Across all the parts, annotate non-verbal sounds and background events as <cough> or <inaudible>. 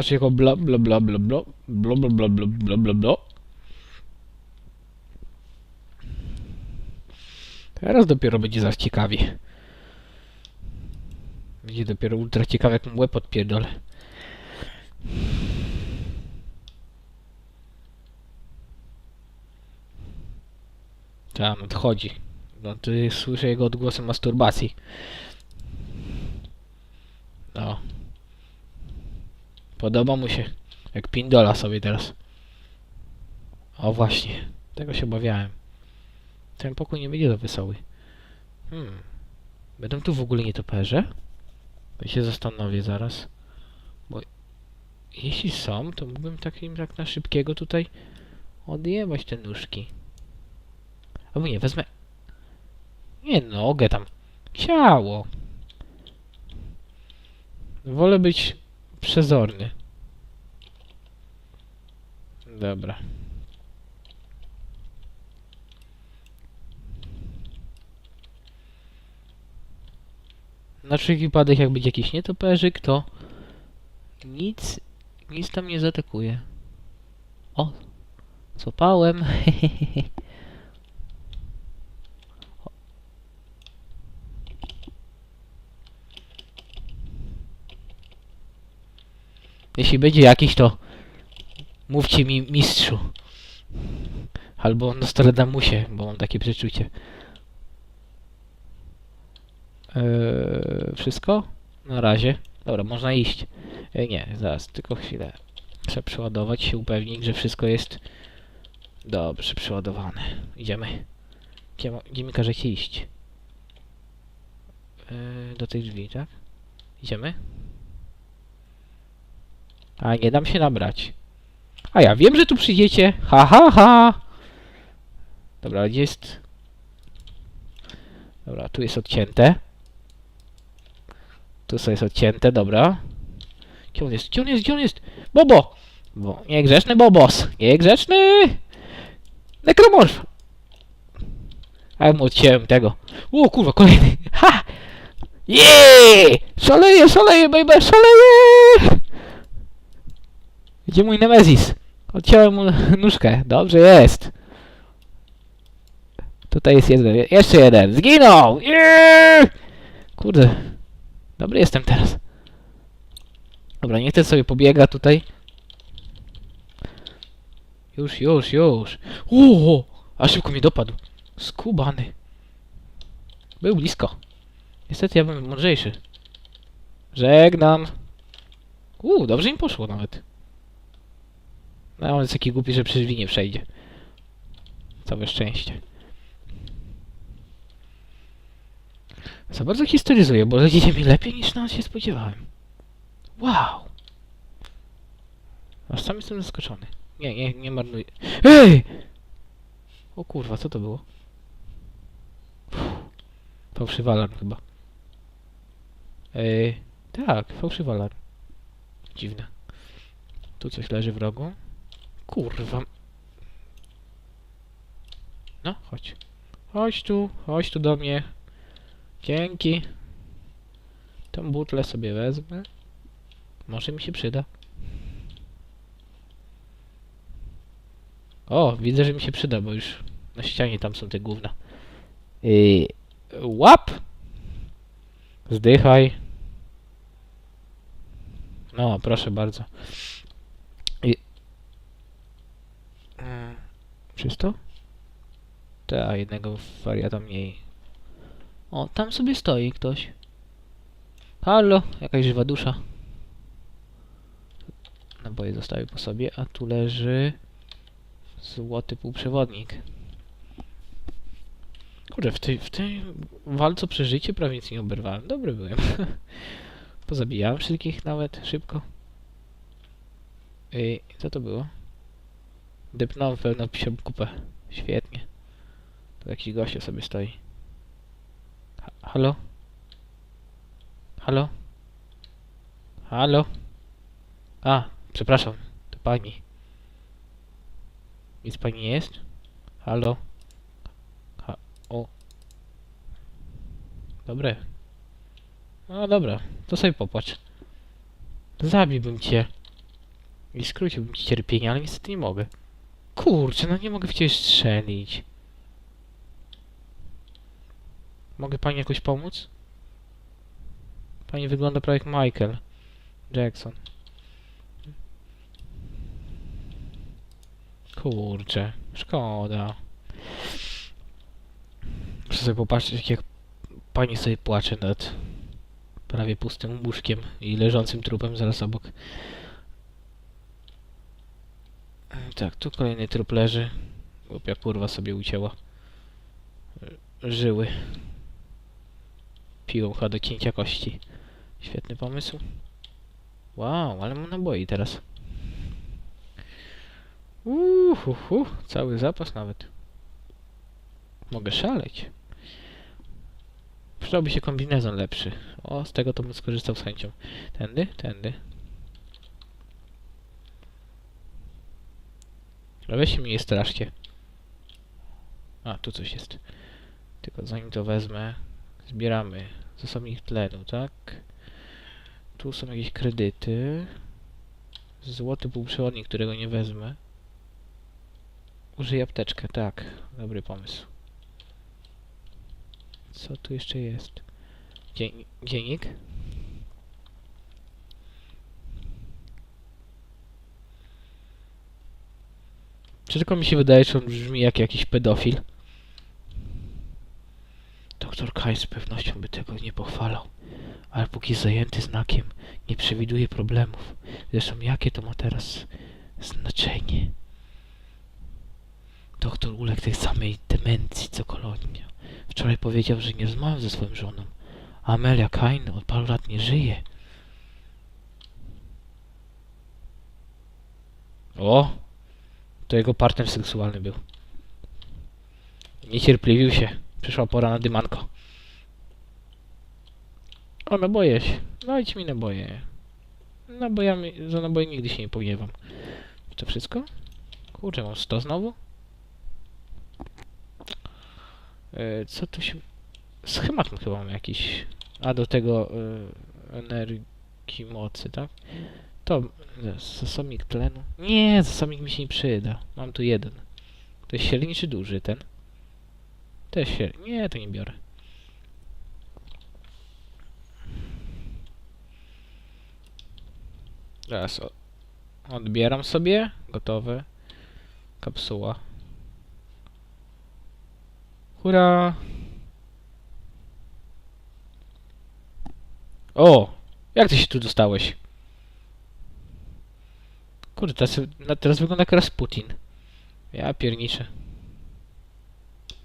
Znaczy jako bla bla bla bla bla bla bla bla bla bla bla bla Teraz dopiero będzie zaś ciekawie. Będzie dopiero ultra ciekawe jak mu łeb odpierdolę. Tam odchodzi. No ty słyszę jego odgłosy masturbacji. No. Podoba mu się. Jak pindola sobie teraz. O właśnie. Tego się obawiałem. Ten pokój nie będzie za wesoły. Hmm. Będą tu w ogóle nietoperze? To się zastanowię zaraz. Bo jeśli są, to mógłbym takim tak na szybkiego tutaj odjebać te nóżki. Albo nie, wezmę... Nie, nogę tam. Ciało. Wolę być przezorny. Dobra. Na wszelki wypadek jak będzie jakiś nietoperzyk, to nic, nic tam nie zaatakuje. O, copałem. <laughs> Jeśli będzie jakiś, to mówcie mi mistrzu. Albo Nostradamusie, bo mam takie przeczucie. Eee, wszystko? Na razie. Dobra, można iść. E, nie, zaraz, tylko chwilę. Trzeba przeładować się, upewnić, że wszystko jest dobrze przeładowane. Idziemy. Gdzie, gdzie mi każecie iść? Eee, do tych drzwi, tak? Idziemy? A nie dam się nabrać. A ja wiem, że tu przyjdziecie. Ha, ha, ha. Dobra, gdzie jest... Dobra, tu jest odcięte. Tu sobie jest odcięte, dobra. Gdzie on jest? Gdzie on jest? Gdzie on jest? Bobo! Bo, niegrzeczny Bobos! Niegrzeczny! Nekromorf! A ja mu odciąłem tego. O kurwa, kolejny! Ha! Jeee! Szaleję, szaleję, baby, szaleję! Gdzie mój Nemezis? Odciąłem mu nóżkę. Dobrze jest. Tutaj jest jeden. Jeszcze jeden. Zginął! Jeee! Kurde. Dobry jestem teraz. Dobra, niech ten sobie pobiega tutaj. Już, już, już. Uuu, a szybko mi dopadł. Skubany. Był blisko. Niestety ja byłem mądrzejszy. Żegnam. Uuu, dobrze im poszło nawet. No, on jest taki głupi, że przez nie przejdzie. Całe szczęście. Za bardzo historyzuję, bo idzie mi lepiej niż nawet się spodziewałem. Wow! Aż sam jestem zaskoczony. Nie, nie, nie marnuję. Ej! O kurwa, co to było? Fałszywy alarm chyba. Ej, tak, fałszywy alarm. Dziwne. Tu coś leży w rogu. Kurwa. No, chodź. Chodź tu, chodź tu do mnie. Dzięki. Tą butlę sobie wezmę. Może mi się przyda. O, widzę, że mi się przyda, bo już na ścianie tam są te gówna. Yy, łap! Zdychaj. No, proszę bardzo. I... Mm, Czysto? Ta, jednego wariata mniej. O, tam sobie stoi ktoś. Halo, jakaś żywa dusza. Naboje zostawił po sobie, a tu leży złoty półprzewodnik. Kurde, w tej, w tej walce o przeżycie prawie nic nie oberwałem. Dobry byłem. <laughs> Pozabijałem wszystkich nawet szybko. Ej, co to było? Depnąłem pełną psią kupę. Świetnie. Tu jakiś gościu sobie stoi. Ha halo? Halo? Halo? A, przepraszam, to pani. Nic pani jest? Halo? Ha o. Dobre. No dobra, to sobie popatrz. Zabiłbym cię. I skróciłbym ci cierpienie, ale niestety nie mogę. Kurczę, no nie mogę ciebie strzelić. Mogę pani jakoś pomóc? Pani wygląda prawie jak Michael Jackson. Kurczę, szkoda. Muszę sobie popatrzeć, jak pani sobie płacze nad prawie pustym łóżkiem i leżącym trupem zaraz obok. Tak, tu kolejny trup leży. Głupia kurwa sobie ucięła. Żyły. Piłą do cięcia kości. Świetny pomysł. Wow, ale mam naboi teraz. Uhuhu, cały zapas nawet. Mogę szaleć. Przydałby się kombinezon lepszy. O, z tego to bym skorzystał z chęcią. Tędy, tędy. Ale weźcie mnie nie straszcie. A, tu coś jest. Tylko zanim to wezmę, zbieramy zasobnik tlenu, tak? Tu są jakieś kredyty. Złoty półprzewodnik, którego nie wezmę. Użyj apteczkę, tak. Dobry pomysł. Co tu jeszcze jest? Dzień, dziennik? Czy tylko mi się wydaje, że on brzmi jak jakiś pedofil? Doktor Kai z pewnością by tego nie pochwalał. Ale póki zajęty znakiem, nie przewiduje problemów. Zresztą jakie to ma teraz znaczenie? Doktor uległ tej samej demencji co kolonia. Wczoraj powiedział, że nie rozmawiał ze swoją żoną. Amelia Kain od paru lat nie żyje. O! To jego partner seksualny był. Niecierpliwił się. Przyszła pora na dymanko. O, naboje się. No idź mi naboje. Nabojami, za naboje nigdy się nie pogniewam. To wszystko? Kurczę, mam 100 znowu? E, co tu się... Schemat chyba mam jakiś. A do tego e, energii mocy, tak? To zasobnik tlenu. Nie, zasobnik mi się nie przyda. Mam tu jeden. To jest średni czy duży ten? To jest średni. Nie, to nie biorę. Teraz odbieram sobie. Gotowe. Kapsuła. Hurra! O! Jak ty się tu dostałeś? Kurde, teraz, teraz wygląda jak Rasputin. Ja pierniczę.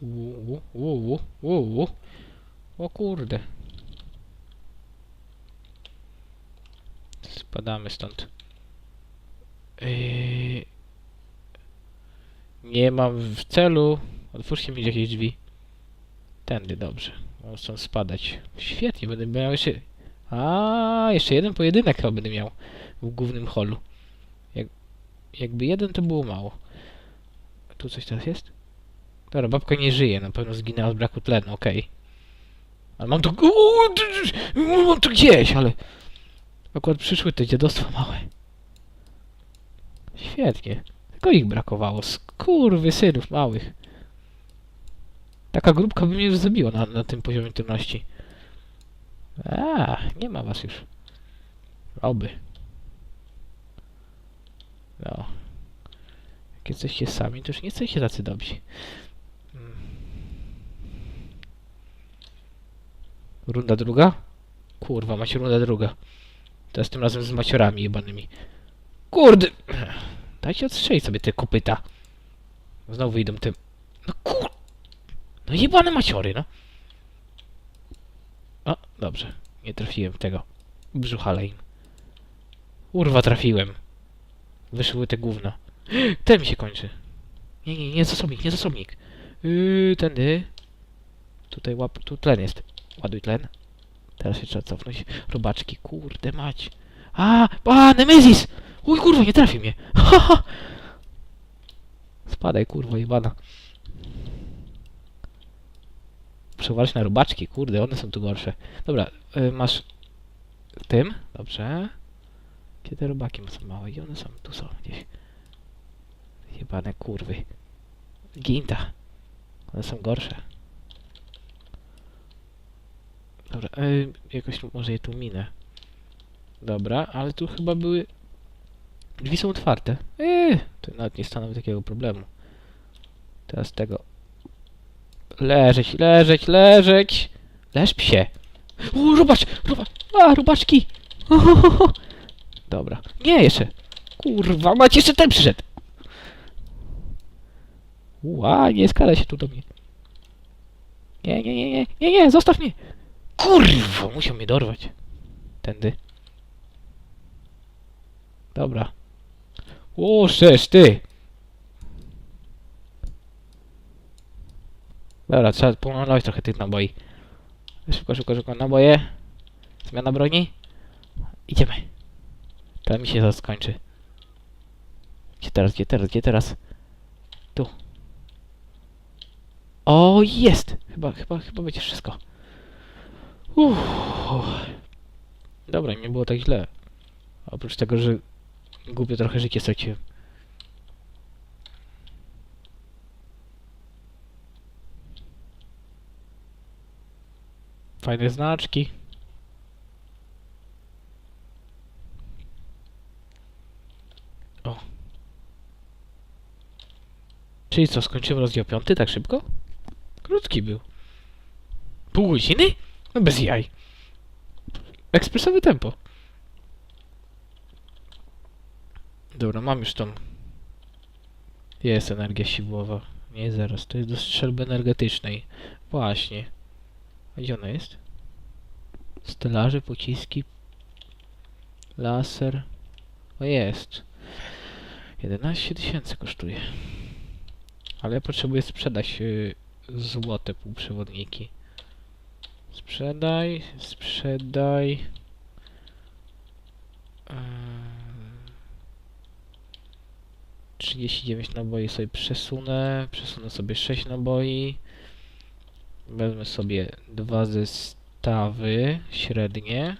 Uuu, uuu, uuu. O kurde. Spadamy stąd. Yy... Nie mam w celu. Otwórzcie mi jakieś drzwi. Tędy, dobrze. Mam stąd spadać. Świetnie, będę miał jeszcze... A, jeszcze jeden pojedynek chyba będę miał w głównym holu. Jak, jakby jeden to było mało. Tu coś teraz jest? Dobra, babka nie żyje, na pewno zginęła z braku tlenu, okej. Ale mam to... Mam to gdzieś, ale... Akurat przyszły te dziadostwa małe. Świetnie. Tylko ich brakowało. Skurwy synów małych. Taka grupka by mnie już zabiła na, na tym poziomie trudności. A, nie ma was już. Oby. No. Jak jesteście sami, to już nie jesteście tacy dobrzy. Runda druga? Kurwa, macie runda druga. Teraz tym razem z maciorami jebanymi. Kurde! Dajcie odstrzelić sobie te kopyta. Znowu idą tym. No kur... No jebane maciory, no. O, dobrze. Nie trafiłem tego. Brzucha im. Urwa trafiłem. Wyszły te gówna. <gasps> Ten mi się kończy. Nie, nie, nie zasobnik, nie zasobnik. Yy, tędy. Tutaj łap... Tu tlen jest. Ładuj tlen. Teraz się trzeba cofnąć. Robaczki, kurde mać. A, a, Nemezis! Uj, kurwa, nie trafi mnie. <laughs> Haha. Spadaj, kurwa, jebana. Przeważyć na robaczki, kurde, one są tu gorsze. Dobra, y, masz tym, dobrze. Gdzie te robaki są małe? I one są, tu są gdzieś. Jebane kurwy. Ginta. One są gorsze. Dobra, e, jakoś może je tu minę. Dobra, ale tu chyba były... Drzwi są otwarte. Eee, to nawet nie stanowi takiego problemu. Teraz tego... Leżeć, leżeć, leżeć! Leż psie! O, robacz, robacz, a, robaczki! <laughs> Ohohoho. Dobra, nie jeszcze. Kurwa, macie jeszcze ten przyszedł! Ła, nie skala się tu do mnie. Nie, nie, nie, nie, nie, nie, zostaw mnie! Kurwa, musiał mnie dorwać. Tędy. Dobra. O, sześć, ty! Dobra, trzeba pomalować trochę tych naboi. Szybko, szybko, szybko, naboje. Zmiana broni. Idziemy. Teraz mi się zaraz skończy. Gdzie teraz, gdzie teraz, gdzie teraz? Tu. O, jest! Chyba, chyba, chyba będzie wszystko. Uff. Dobra, nie było tak źle. Oprócz tego, że głupio trochę życie straciłem. Fajne znaczki. O. Czyli co, skończyłem rozdział piąty tak szybko? Krótki był. Pół godziny? No bez jaj. Ekspresowe tempo. Dobra, mam już tą. Jest energia siłowa. Nie zaraz, to jest do strzelby energetycznej. Właśnie. Gdzie ona jest? Stelaże, pociski. Laser. O jest. 11 tysięcy kosztuje. Ale potrzebuję sprzedać yy, złote półprzewodniki. Sprzedaj, sprzedaj. Eee, 39 naboi sobie przesunę. Przesunę sobie 6 naboi. Wezmę sobie dwa zestawy średnie.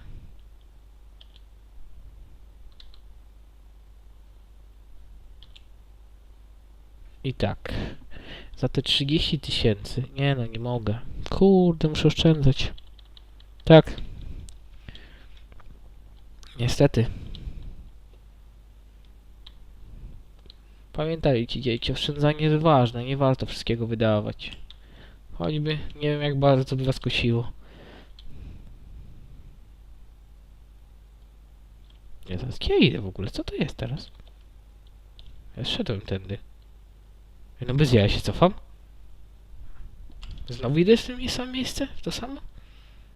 I tak. Za te 30 tysięcy. Nie no, nie mogę. Kurde, muszę oszczędzać. Tak. Niestety. Pamiętajcie, dzieci, oszczędzanie jest ważne, nie warto wszystkiego wydawać. Choćby, nie wiem jak bardzo by was kusiło. Ja teraz gdzie idę w ogóle? Co to jest teraz? Ja szedłem tędy. No bez ja się cofam. Znowu idę w tym samym miejsce? W to samo?